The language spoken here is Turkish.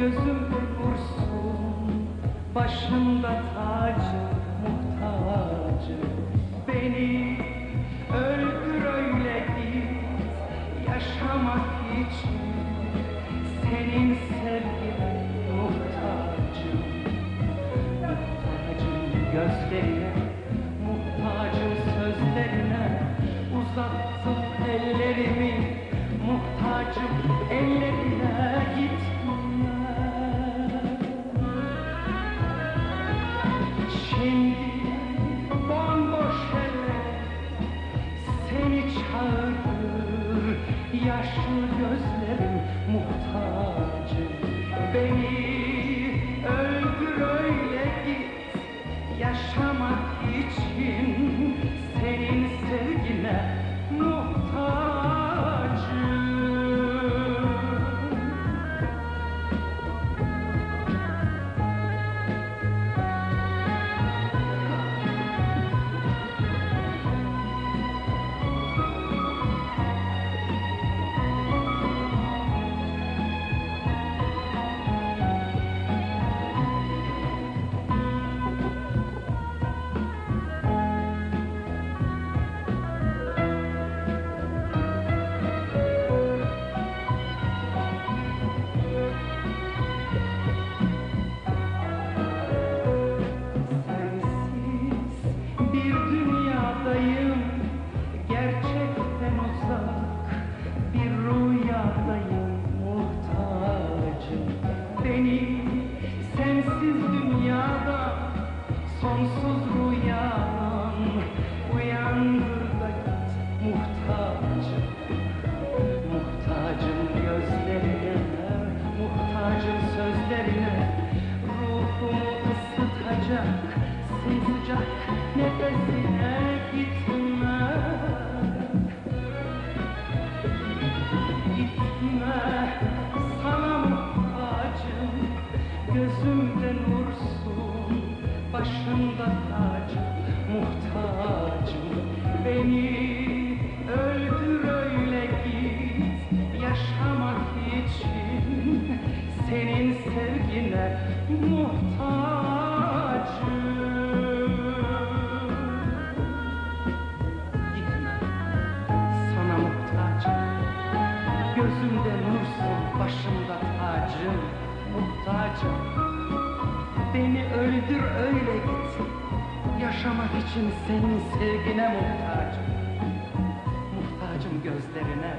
gözümde nursun Başımda tacı muhtacı. Beni öldür öyle git Yaşamak için Senin sevgine muhtacım Muhtacım gözlerine Muhtacım sözlerine Uzattım ellerimi Muhtacım ellerine Şimdi bomboş eller Seni çağırır Yaşlı gözlerim muhtacım Beni sana muhtacım Gözümde nursun, başımda tacım Muhtacım, beni öldür öyle git Yaşamak için senin sevgine muhtacım başımda tacım Muhtacım. Beni öldür öyle git Yaşamak için senin sevgine muhtacım. Muhtacım gözlerine